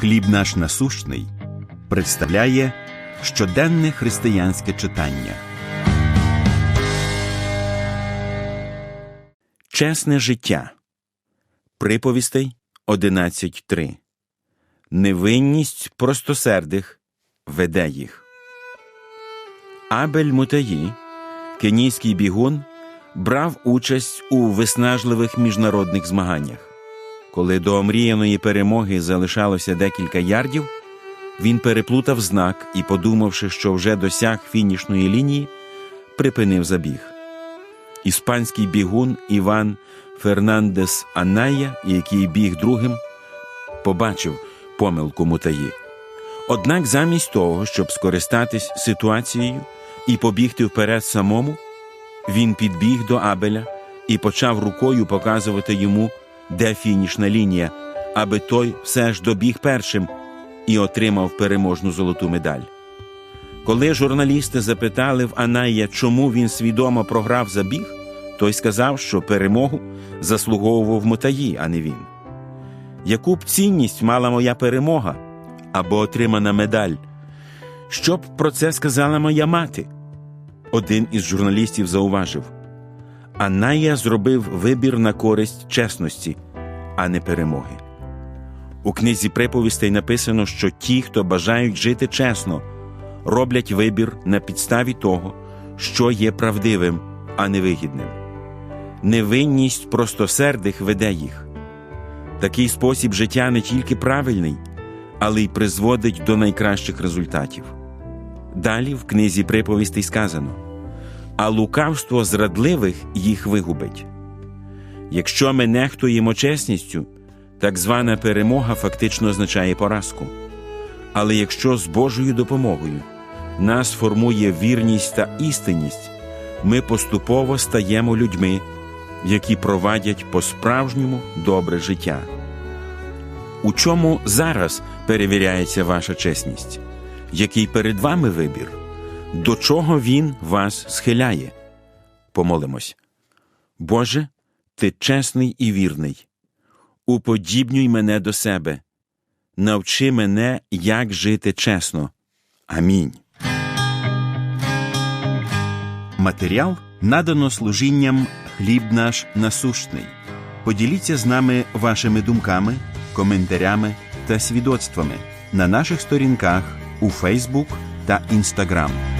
Хліб наш насущний представляє щоденне християнське читання. Чесне життя. Приповістей 11.3. Невинність простосердих веде їх. Абель Мутаї, кенійський бігун, брав участь у виснажливих міжнародних змаганнях. Коли до омріяної перемоги залишалося декілька ярдів, він переплутав знак і, подумавши, що вже досяг фінішної лінії, припинив забіг. Іспанський бігун Іван Фернандес Анная, який біг другим, побачив помилку мутаї. Однак замість того, щоб скористатись ситуацією і побігти вперед самому, він підбіг до Абеля і почав рукою показувати йому, де фінішна лінія, аби той все ж добіг першим і отримав переможну золоту медаль. Коли журналісти запитали в Аная, чому він свідомо програв забіг, той сказав, що перемогу заслуговував Мотаї, а не він. Яку б цінність мала моя перемога або отримана медаль? Що б про це сказала моя мати? Один із журналістів зауважив Аная зробив вибір на користь чесності, а не перемоги. У книзі приповістей написано, що ті, хто бажають жити чесно, роблять вибір на підставі того, що є правдивим, а не вигідним. Невинність простосердих веде їх. Такий спосіб життя не тільки правильний, але й призводить до найкращих результатів. Далі в книзі приповістей сказано а лукавство зрадливих їх вигубить. Якщо ми нехтуємо чесністю, так звана перемога фактично означає поразку. Але якщо з Божою допомогою нас формує вірність та істинність, ми поступово стаємо людьми, які провадять по-справжньому добре життя. У чому зараз перевіряється ваша чесність? Який перед вами вибір? До чого Він вас схиляє? Помолимось. Боже, ти чесний і вірний. Уподібнюй мене до себе, навчи мене, як жити чесно. Амінь. Матеріал надано служінням хліб наш насущний. Поділіться з нами вашими думками, коментарями та свідоцтвами на наших сторінках у Фейсбук та Інстаграм.